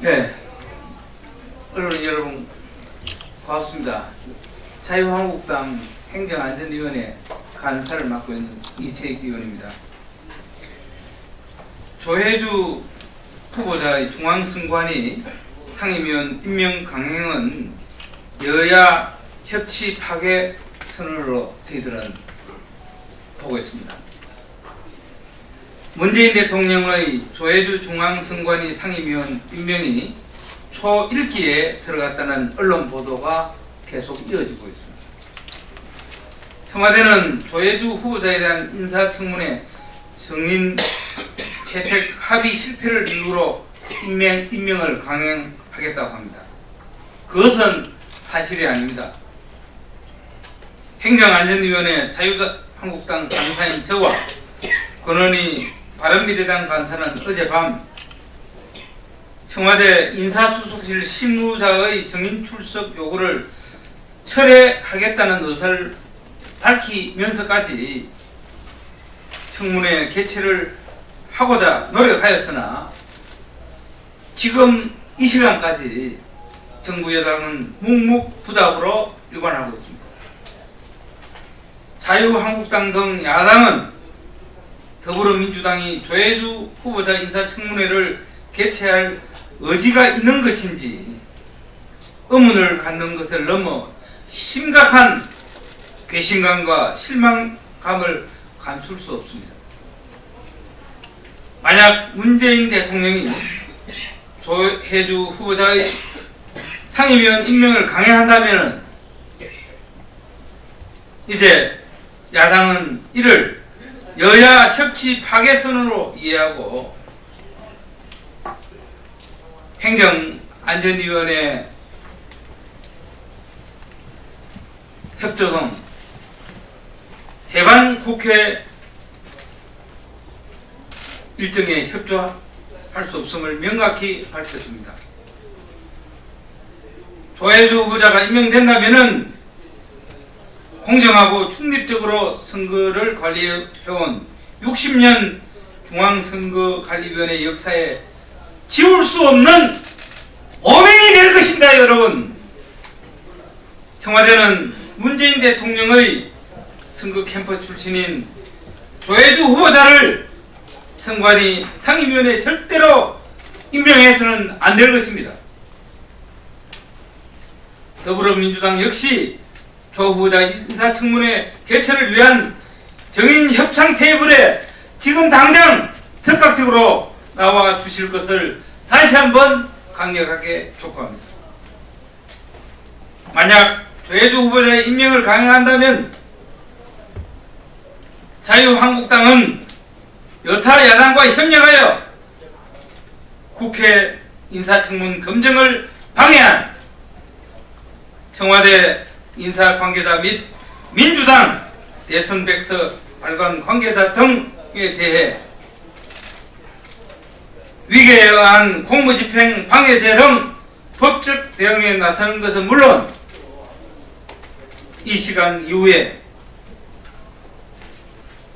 네. 언론 여러분 고맙습니다. 자유한국당 행정안전위원회 간사를 맡고 있는 이채익 의원입니다. 조혜주 후보자의 중앙선관위 상임위원 임명 강행은 여야 협치 파괴 선언으로 저희들은 보고 있습니다. 문재인 대통령의 조혜주 중앙선관위 상임위원 임명이 초 1기에 들어갔다는 언론 보도가 계속 이어지고 있습니다. 청와대는 조혜주 후보자에 대한 인사청문회 정인 채택 합의 실패를 이유로 임명, 임명을 강행하겠다고 합니다. 그것은 사실이 아닙니다. 행정안전위원회 자유한국당 간사인 저와 권은희 바른미래당 간사는 어젯밤 청와대 인사수석실 실무자의 정인 출석 요구를 철회하겠다는 의사를 밝히면서까지 청문회 개최를 하고자 노력하였으나 지금 이 시간까지 정부 여당은 묵묵부답으로 일관하고 있습니다. 자유한국당 등 야당은 더불어민주당이 조혜주 후보자 인사청문회를 개최할 의지가 있는 것인지 의문을 갖는 것을 넘어 심각한 배신감과 실망감을 감출 수 없습니다. 만약 문재인 대통령이 조혜주 후보자의 상임위원 임명을 강행한다면 이제 야당은 이를 여야 협치 파괴선으로 이해하고 행정안전위원회 협조 등 재반 국회 일정에 협조할 수 없음을 명확히 밝혔습니다. 조혜주 후보자가 임명된다면은 공정하고 중립적으로 선거를 관리해온 60년 중앙선거관리위원회 역사에 지울 수 없는 오명이 될 것입니다, 여러분. 청와대는 문재인 대통령의 선거 캠프 출신인 조혜주 후보자를 선관위 상임위원회 절대로 임명해서는 안 될 것입니다. 더불어민주당 역시 조 후보자 인사청문회 개최를 위한 정인 협상 테이블에 지금 당장 적극적으로 나와 주실 것을 다시 한번 강력하게 촉구합니다. 만약 조혜주 후보자의 임명을 강행한다면 자유한국당은 여타 야당과 협력하여 국회 인사청문 검증을 방해한 청와대 인사 관계자 및 민주당 대선 백서 발간 관계자 등에 대해 위계에 의한 공무집행 방해죄 등 법적 대응에 나서는 것은 물론 이 시간 이후에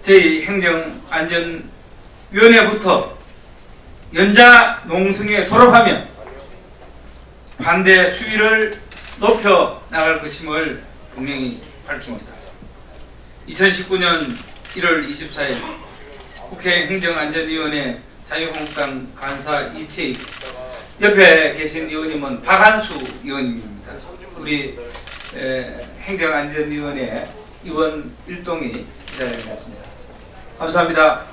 저희 행정안전위원회부터 연자 농성에 돌입하면 반대 수위를 높여 나갈 것임을 분명히 밝힙니다. 2019년 1월 24일 국회 행정안전위원회 자유한국당 간사 이채익 옆에 계신 의원님은 박한수 의원님입니다. 우리 에, 행정안전위원회 의원 일동이 기다리겠습니다. 감사합니다.